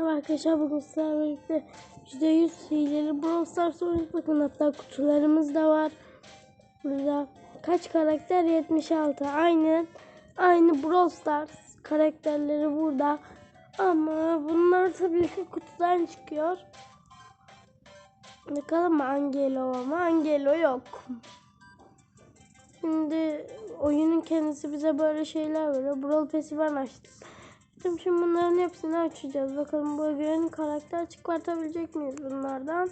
Merhaba arkadaşlar bugün sizlerle birlikte %100 hileli Brawl Stars oynuyoruz. Bakın hatta kutularımız da var. Burada kaç karakter? 76. Aynı aynı Brawl Stars karakterleri burada. Ama bunlar tabii ki kutudan çıkıyor. Bakalım Angelo ama Angelo yok. Şimdi oyunun kendisi bize böyle şeyler veriyor. Brawl Pass'i ben açtım. Şimdi şimdi bunların hepsini açacağız. Bakalım bu bölgenin karakter çıkartabilecek miyiz bunlardan?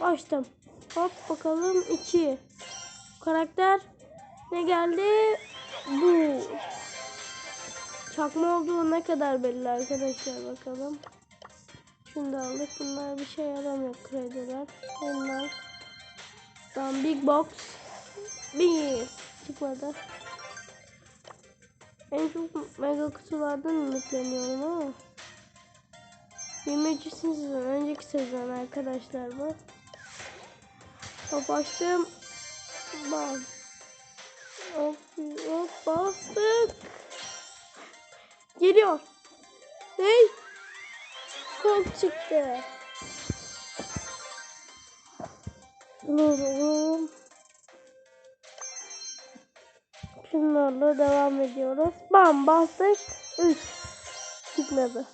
Açtım. Hop bakalım 2. Karakter ne geldi? Bu. Çakma olduğu ne kadar belli arkadaşlar bakalım. Şunu da aldık. Bunlar bir şey yaramıyor krediler. Bunlar. Big Box. Bir. Çıkmadı. En çok mega kutulardan ümitleniyorum ama. 23. sezon, önceki sezon arkadaşlar bu. Hop açtım. Bam. Hop, hop bastık. Geliyor. Hey. Kol çıktı. Vururum. Şunlarla devam ediyoruz. Bam bastık. 3. Çıkmadı.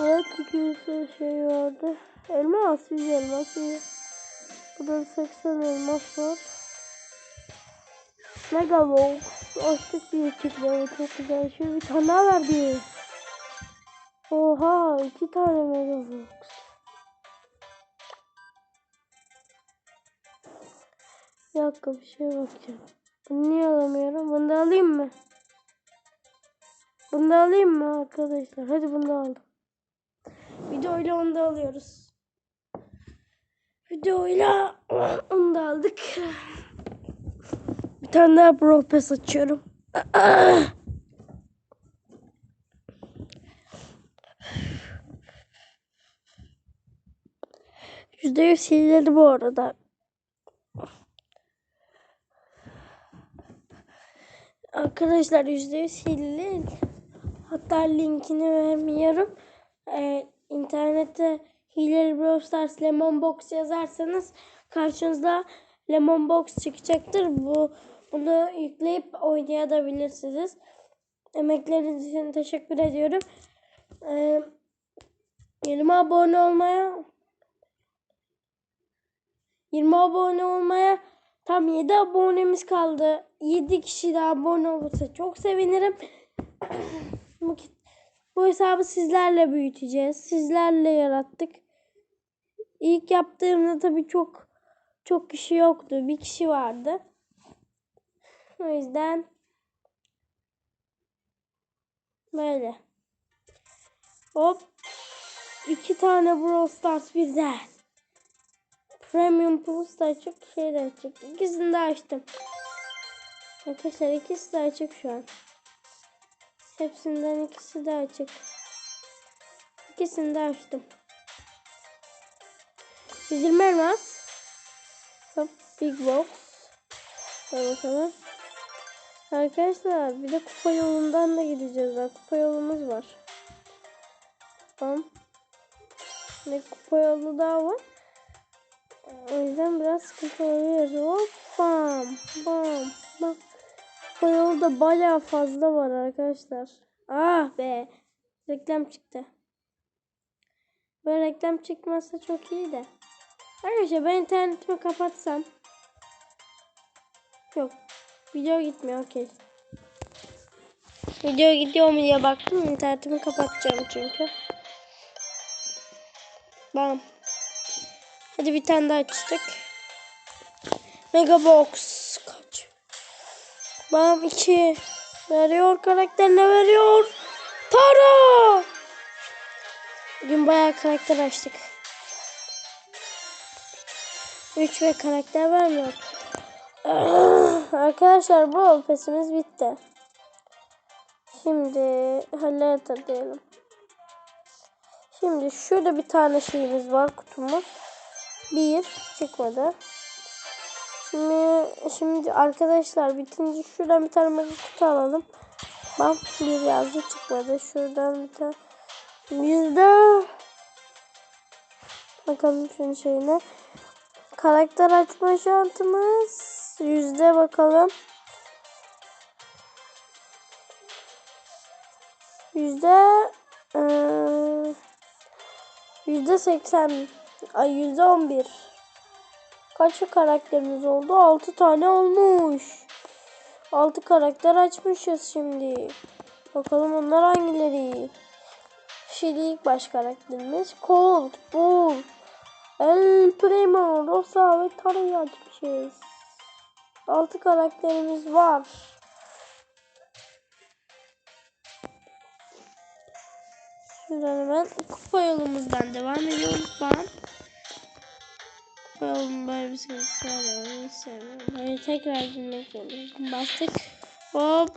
Evet iki sürü şey vardı. Elmas, 100 elmas iyi. Burada 80 elmas var. Mega Box. Açtık bir çıktı. Çok güzel. Şöyle bir tane verdi. Oha iki tane Mega Box. Bir dakika bir şey bakacağım. Bunu niye alamıyorum? Bunu da alayım mı? Bunu da alayım mı arkadaşlar? Hadi bunu da aldım. Videoyla onu da alıyoruz. Videoyla onu da aldık. Bir tane daha Brawl Pass açıyorum. Yüzde yüz hileli bu arada. Arkadaşlar yüzde yüz hileli. Hatta linkini vermiyorum. Ee, internette hileli Brawl Stars Lemon Box yazarsanız karşınızda Lemon Box çıkacaktır. Bu bunu yükleyip oynayabilirsiniz. Emekleriniz için teşekkür ediyorum. Ee, 20 abone olmaya 20 abone olmaya tam 7 abonemiz kaldı. 7 kişi daha abone olursa çok sevinirim. bu, hesabı sizlerle büyüteceğiz. Sizlerle yarattık. İlk yaptığımda tabii çok çok kişi yoktu. Bir kişi vardı. O yüzden böyle. Hop. iki tane Brawl Stars birden. Premium Plus da açık, şey de açık. İkisini de açtım. Arkadaşlar ikisi de açık şu an. Hepsinden ikisi de açık. İkisini de açtım. 120 elmas. Hop, Big Box. Hadi bakalım. Arkadaşlar bir de kupa yolundan da gideceğiz. Daha. Kupa yolumuz var. Tamam. Ne kupa yolu daha var. O yüzden biraz sıkıntı olabilir. Hop bam bam bam. Kupa yolu da bayağı fazla var arkadaşlar. Ah be. Reklam çıktı. Böyle reklam çıkmazsa çok iyi de. Arkadaşlar ben internetimi kapatsam. Yok. Video gitmiyor okey. Video gidiyor mu diye baktım. İnternetimi kapatacağım çünkü. Bam. Hadi bir tane daha açtık. Mega Box. Kaç? Bam 2. Veriyor karakterine veriyor. Tara. Bugün bayağı karakter açtık. 3 ve karakter vermiyor. Arkadaşlar bu pesimiz bitti. Şimdi hallet diyelim. Şimdi şurada bir tane şeyimiz var kutumuz. Bir çıkmadı. Şimdi, şimdi arkadaşlar bitince şuradan bir tane mega kutu alalım. Bak bir yazdı çıkmadı. Şuradan bir tane yüzde bakalım şunun şeyine. Karakter açma şansımız yüzde bakalım. Yüzde yüzde seksen ay yüzde on bir. Kaç karakterimiz oldu? Altı tane olmuş. Altı karakter açmışız şimdi. Bakalım onlar hangileri? Şimdi ilk baş karakterimiz Colt, Bull, El Primo, Rosa ve Tara'yı açmışız. Altı karakterimiz var. Şuradan hemen kupa yolumuzdan devam ediyoruz. Bam. Kupa yolunun böyle bir var. ya, sevmiyorum. Böyle tekrar girmek zorundayız. Bastık. Hop.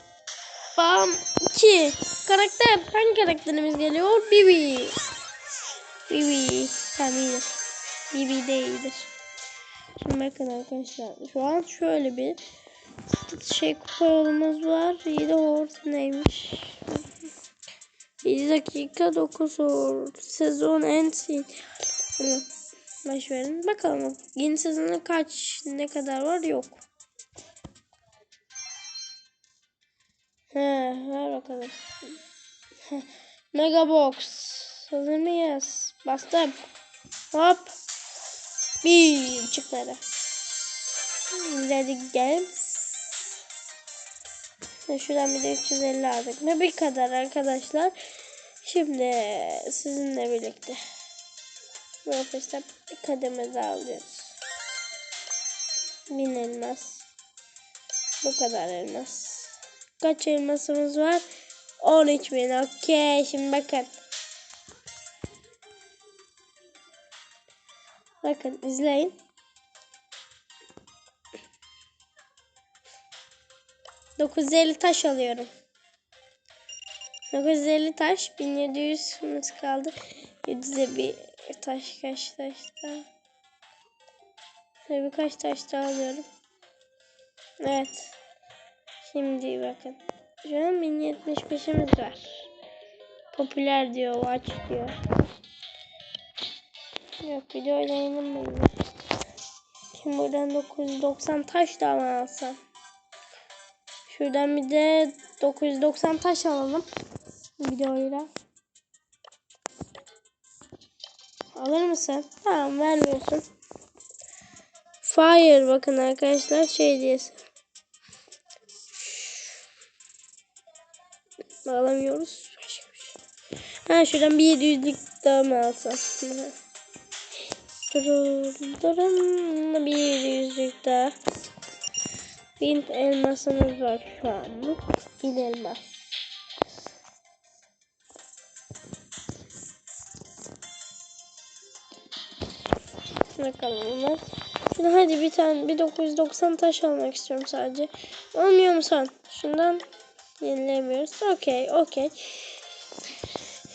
Bam. 2. Karakter. Hangi karakterimiz geliyor? Bibi. Bibi. Tamam iyidir. Bibi de iyidir. Şimdi bakın arkadaşlar. Şu an şöyle bir şey kupa yolumuz var. İyi de neymiş? 7 dakika 9 or. Sezon en sin. Bunu Baş verin. Bakalım yeni sezonda kaç ne kadar var yok. He, ver bakalım. Mega Box. Hazır mıyız? Bastım. Hop. Bir çıkmadı. Dedik games. Şuradan bir de 350 aldık. Ne bir kadar arkadaşlar. Şimdi sizinle birlikte. Bu arkadaşlar kademede alıyoruz. Bin elmas. Bu kadar elmas. Kaç elmasımız var? 13 bin. Okey. Şimdi bakın. Bakın izleyin. Dokuz elli taş alıyorum. 950 taş, 1700'ümüz kaldı. 700'e bir taş kaç taş daha. Şöyle birkaç taş daha alıyorum. Evet. Şimdi bakın. Şu an 1075'imiz var. Popüler diyor, aç diyor. Yok video oynayalım mı? Şimdi buradan 990 taş daha mı alsam? Şuradan bir de 990 taş alalım. Videoyla. Alır mısın? Tamam vermiyorsun. Fire bakın arkadaşlar şey diyesi. Alamıyoruz. Ha şuradan bir 700'lük daha mı alsam? Durun durun bir 700'lük daha. Bin elmasımız var şu anlık. Bin elmas. Bakalım bunlar. Şimdi hadi bir tane bir 990 taş almak istiyorum sadece. Olmuyor mu sen? Şundan yenilemiyoruz. Okey, okey.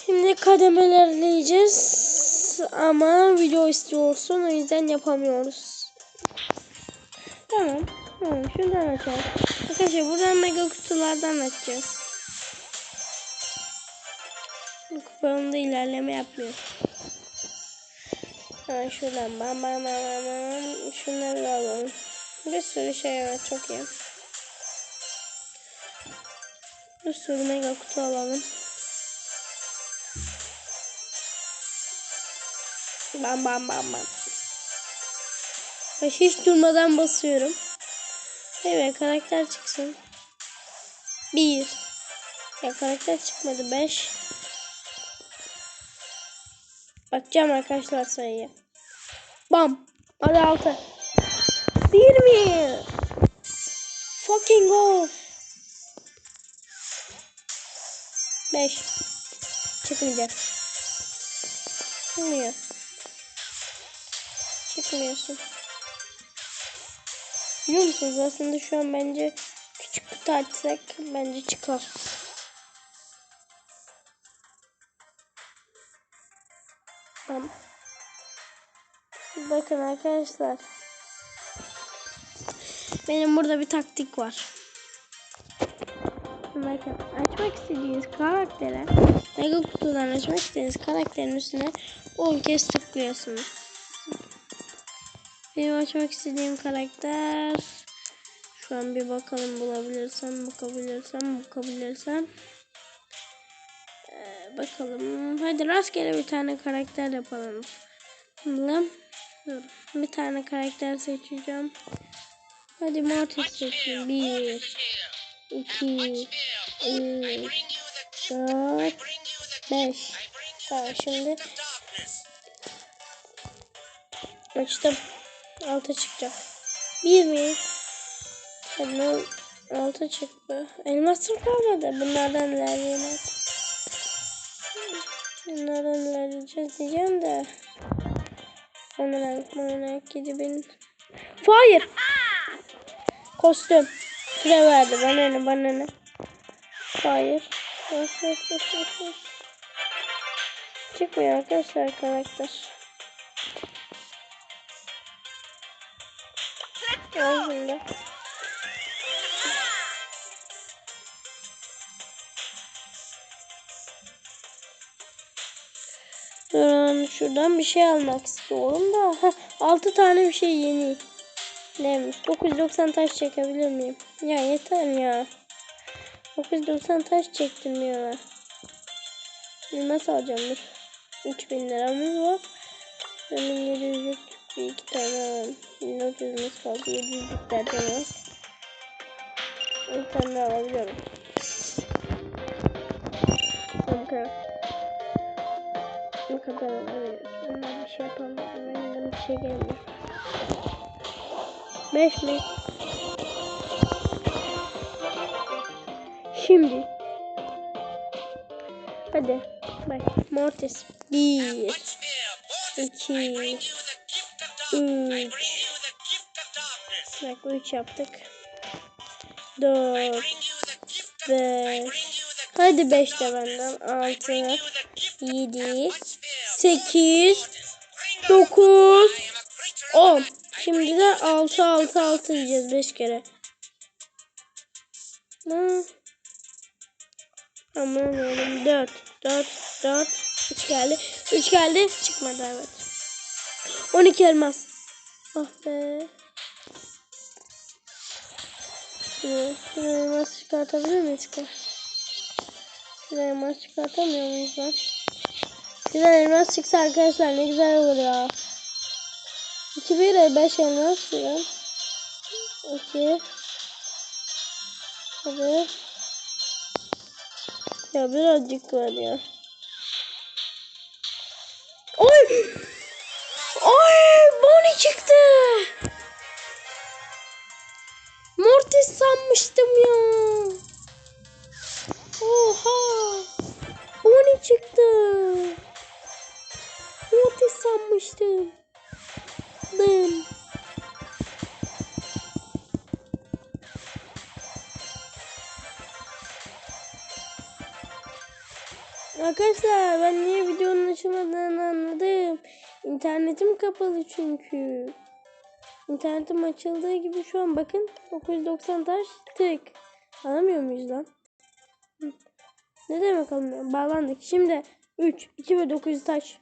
Şimdi kademelerleyeceğiz. Ama video istiyorsun o yüzden yapamıyoruz. Tamam. Tamam şundan açalım. Arkadaşlar buradan mega kutulardan açacağız. Bu kupamda ilerleme yapmıyor. Ha şuradan bam bam bam bam. Şunları da alalım. Bir sürü şey var çok iyi. Bir sürü mega kutu alalım. Bam bam bam bam. Hiç durmadan basıyorum. Evet karakter çıksın. Bir. Ya karakter çıkmadı. Beş. Bakacağım arkadaşlar sayıya. Bam. Hadi altı. Bir mi? Fucking off. Beş. Çıkmayacak. Çıkmıyor. Çıkmıyorsun. Biliyor musunuz aslında şu an bence küçük kutu açsak bence çıkar. Tamam. Bakın arkadaşlar. Benim burada bir taktik var. Bakın açmak istediğiniz karaktere Mega kutudan açmak istediğiniz karakterin üstüne 10 kez tıklıyorsunuz. Benim açmak istediğim karakter şu an bir bakalım bulabilirsem, bakabilirsem, bakabilirsem. Ee, bakalım. Hadi rastgele bir tane karakter yapalım. Bakalım. Dur. Bir tane karakter seçeceğim. Hadi Mortis seçeyim. Bir, iki, üç, dört, beş. Tamam şimdi açtım. Alta çıkacak. Bir mi? Ol- Alta çıktı. Elmasım kalmadı. Bunlardan ilerleyelim. Bunlardan ilerleyeceğiz diyeceğim de. Sonra bana bin. Fire. Kostüm. Süre verdi. Bana ne bana ne. Hayır. Çıkmıyor arkadaşlar karakter. Ağzında. Durun şuradan bir şey almak istiyorum da. Heh, 6 tane bir şey yeni. Neymiş? 990 taş çekebilir miyim? Ya yeter ya. 990 taş çektim ya. Elmas alacağım dur. 3000 liramız var. Benim 700 bir iki tane alalım. 1400'ümüz kaldı. 700'lük derken var. Bir tane daha alabiliyorum. Kadar. Ne kadar alabiliyoruz? Bunlar bir şey yapalım. Benim bir şey gelmiyor. 5 mi? Şimdi. Hadi. Bak. Mortis. 1 2 3 Bak 3 yaptık. 4 5 Hadi 5 de benden. 6 7 8 9 10 Şimdi de 6 6 6 yiyeceğiz 5 kere. Hı. Aman oğlum 4 4 4 3 geldi. 3 geldi. Çıkmadı evet. 12 elmas. Ah be. Şuraya, şuraya elmas çıkartabilir miyiz ki? Şuraya elmas çıkartamıyor muyuz lan? Güzel elmas çıksa arkadaşlar ne güzel olur ya. 2 1 5 elmas ya. 2 Hadi. Ya birazcık var ya. Sanmıştım ya. Oha! Bonnie çıktı. Mortis sanmıştım. Dım. Arkadaşlar ben niye videonun açılmadığını anladım. İnternetim kapalı çünkü. İnternetim açıldığı gibi şu an bakın 990 taş tık. Alamıyor muyuz lan? Ne demek almıyor? Bağlandık. Şimdi 3, 2 ve 900 taş.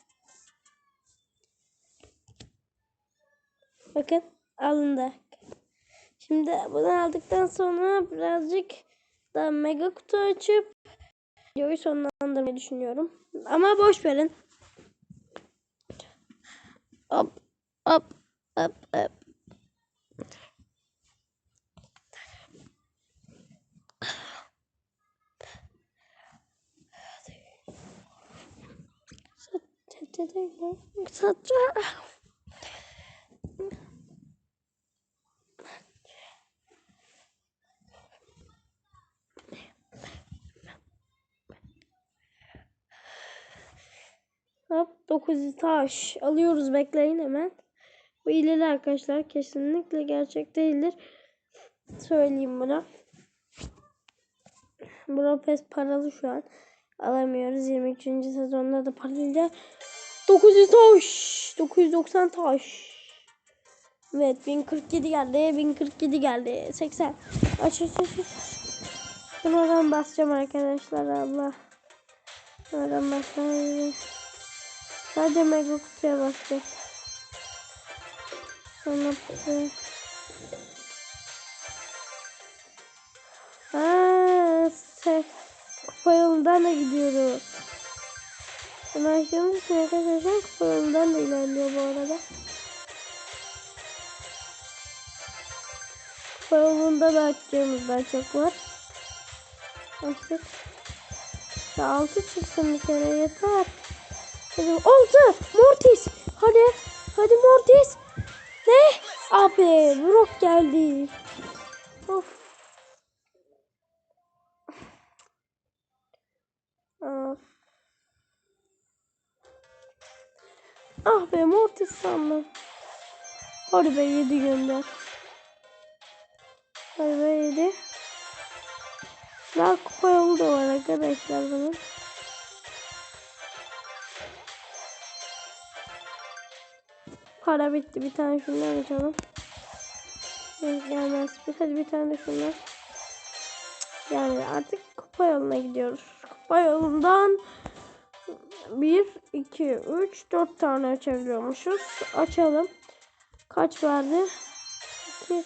Bakın alındı. Şimdi bunu aldıktan sonra birazcık da mega kutu açıp videoyu sonlandırmayı düşünüyorum. Ama boş verin. Hop hop hop hop. Satacağım. Hop 900 taş alıyoruz bekleyin hemen. Bu ileri arkadaşlar kesinlikle gerçek değildir. Söyleyeyim bunu. Bropes paralı şu an. Alamıyoruz. 23. sezonda da parayla 900 taş. 990 taş. Evet 1047 geldi. 1047 geldi. 80. Aç aç aç. aç. Basacağım arkadaşlar Allah. Şunlardan basacağım. Sadece mega kutuya basacağım. Sonra kutuya. Aa, se- kupa yolundan da gidiyoruz. İçin arkadaşlar kupa yolundan da ilerliyor bu arada. Yolunda da açacağımız daha çok var. Açtık. Ya altı çıksın bir kere yeter. Hadi altı. Mortis. Hadi. Hadi Mortis. Ne? Abi Brock geldi. Of. Be yedi gönder. Hadi be yedi. Daha kupa yolu da var arkadaşlar bunun. Para bitti. Bir tane şundan açalım. Gelmez. Bir, hadi bir tane de şundan. Yani artık kupa yoluna gidiyoruz. Kupa yolundan 1, 2, 3, 4 tane açabiliyormuşuz. Açalım. Kaç verdi? 2.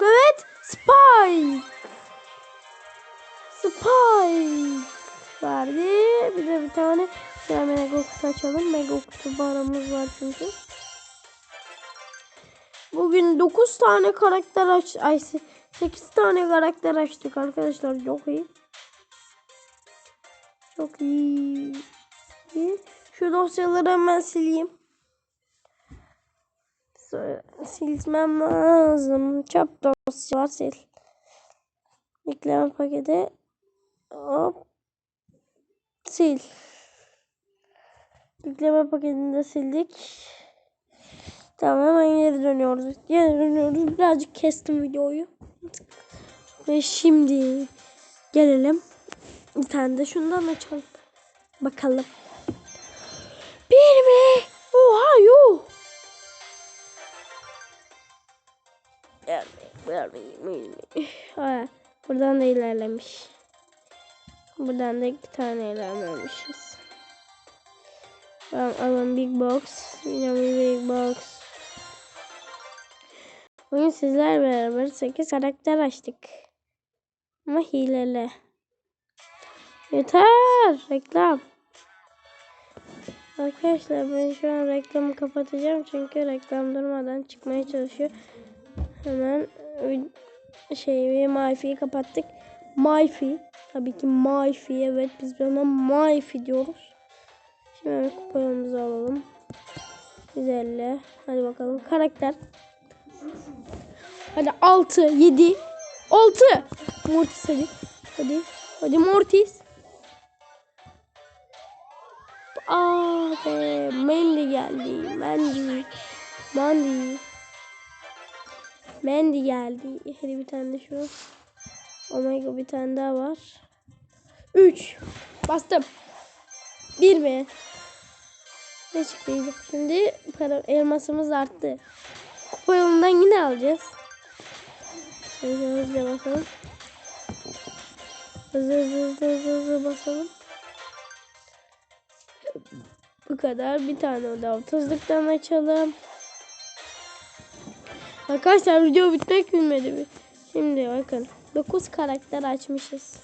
Evet. Spike. Spike verdi. Bir de bir tane şöyle mega kutu açalım. Mega kutu paramız var çünkü. Bugün 9 tane karakter aç ay 8 tane karakter açtık arkadaşlar. Çok iyi. Çok iyi. Şu dosyaları hemen sileyim. Silmem lazım. Çöp dosyalar sil. Yükleme paketi. Hop. Sil. Yükleme paketini de sildik. Tamam hemen geri dönüyoruz. Geri dönüyoruz. Birazcık kestim videoyu. Ve şimdi gelelim. Bir tane de şundan açalım. Bakalım. Bir mi? Oha yuh. Ha, buradan da ilerlemiş. Buradan da iki tane ilerlemişiz. Tamam alın big box. Yine bir big box. Bugün sizler beraber 8 karakter açtık. Ama hileli. Yeter. Reklam. Arkadaşlar ben şu an reklamı kapatacağım. Çünkü reklam durmadan çıkmaya çalışıyor. Hemen şey Mayfi'yi kapattık. Mayfi. Tabii ki Mayfi. Evet biz ona Mayfi diyoruz. Şimdi hemen kupayımızı alalım. 150. Hadi bakalım. Karakter. Hadi 6, 7, 6. Mortis hadi. Hadi. Hadi Mortis. Aa be. Mandy geldi. Mandy. Mandy. Mandy geldi. Hadi bir tane de şu. Omega bir tane daha var. 3. Bastım. 1 mi? Ne çıktıydı? Şimdi para, elmasımız arttı. Kupa yolundan yine alacağız. Hızlı hızlı basalım. Hızlı hızlı hızlı hızlı, hızlı basalım. Bu kadar. Bir tane daha otuzluktan açalım. Arkadaşlar video bitmek bilmedi mi? Şimdi bakın. 9 karakter açmışız.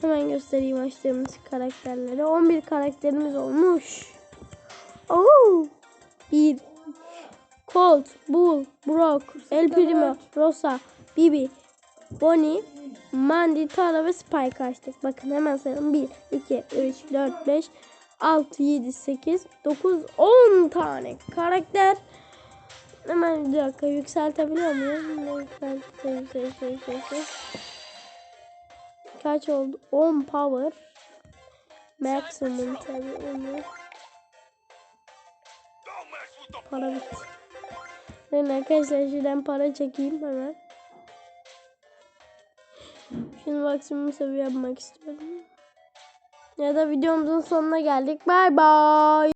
Hemen göstereyim açtığımız karakterleri. 11 karakterimiz olmuş. Oo! 1 Colt, Bull, Brock, El Primo, Rosa, Bibi, Bonnie, Mandy, Tara ve Spike açtık. Bakın hemen sayalım. 1, 2, 3, 4, 5, 6, 7, 8, 9, 10 tane karakter. Hemen bir dakika yükseltebiliyor muyum? Yükselt, yükselt, yükselt. Kaç oldu? 10 power. Maximum tabii onu. Para bitti. Ben arkadaşlar şuradan para çekeyim hemen. Şimdi maksimum seviye yapmak istiyorum. Ya da videomuzun sonuna geldik. Bay bay.